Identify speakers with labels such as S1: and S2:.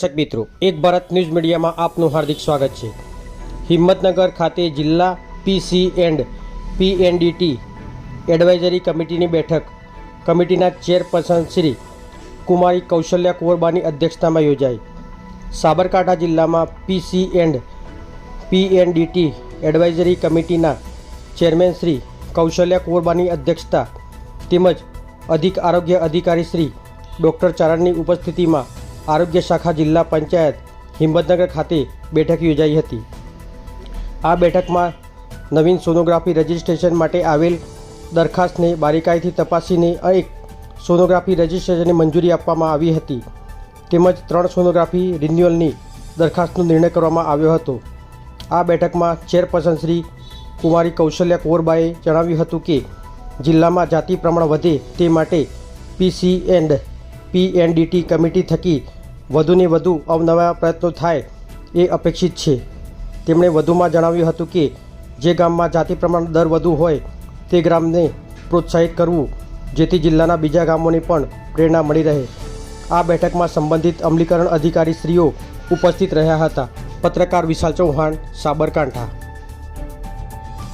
S1: દર્શક મિત્રો, એક ભારત ન્યૂઝ મીડિયામાં આપનું હાર્દિક સ્વાગત છે. હિંમતનગર ખાતે જિલ્લા પીસી એન્ડ પીએનડીટી એડવાઇઝરી કમિટીની બેઠક. કમિટીના ચેરપર્સન શ્રી કુમારી કૌશલ્યા કુંવરબાની અધ્યક્ષતામાં યોજાઈ. સાબરકાંઠા જિલ્લામાં પીસી એન્ડ પીએનડીટી એડવાઇઝરી કમિટીના ચેરમેન શ્રી કૌશલ્યા કુંવરબાની અધ્યક્ષતા તેમજ અધિક આરોગ્ય અધિકારી શ્રી ડૉક્ટર ચારણની ઉપસ્થિતિમાં આરોગ્ય શાખા જિલ્લા પંચાયત હિંમતનગર ખાતે બેઠક યોજાઈ હતી. આ બેઠકમાં નવીન સોનોગ્રાફી રજિસ્ટ્રેશન માટે આવેલ દરખાસ્તને બારીકાઈથી તપાસીને એક સોનોગ્રાફી રજિસ્ટ્રેશનની મંજૂરી આપવામાં આવી હતી. તેમજ ત્રણ સોનોગ્રાફી રિન્યુઅલની દરખાસ્તનો નિર્ણય કરવામાં આવ્યો હતો. આ બેઠકમાં ચેરપર્સન શ્રી કુમારી કૌશલ્યા કોરબાએ જણાવ્યું હતું કે, જિલ્લામાં જાતિ પ્રમાણ વધે તે માટે પીસી એન્ડ પીએનડીટી કમિટી થકી વધુને વધુ અવનવા પ્રયત્નો થાય એ અપેક્ષિત છે. તેમણે વધુમાં જણાવ્યું હતું કે, જે ગામમાં જાતિ પ્રમાણ દર વધુ હોય, તે ગ્રામને પ્રોત્સાહિત કરવું, જેથી જિલ્લાના બીજા ગામોને પણ પ્રેરણા મળી રહે. આ બેઠકમાં સંબંધિત અમલીકરણ અધિકારી શ્રીઓ ઉપસ્થિત રહ્યા હતા. પત્રકાર વિશાલ ચૌહાણ, સાબરકાંઠા.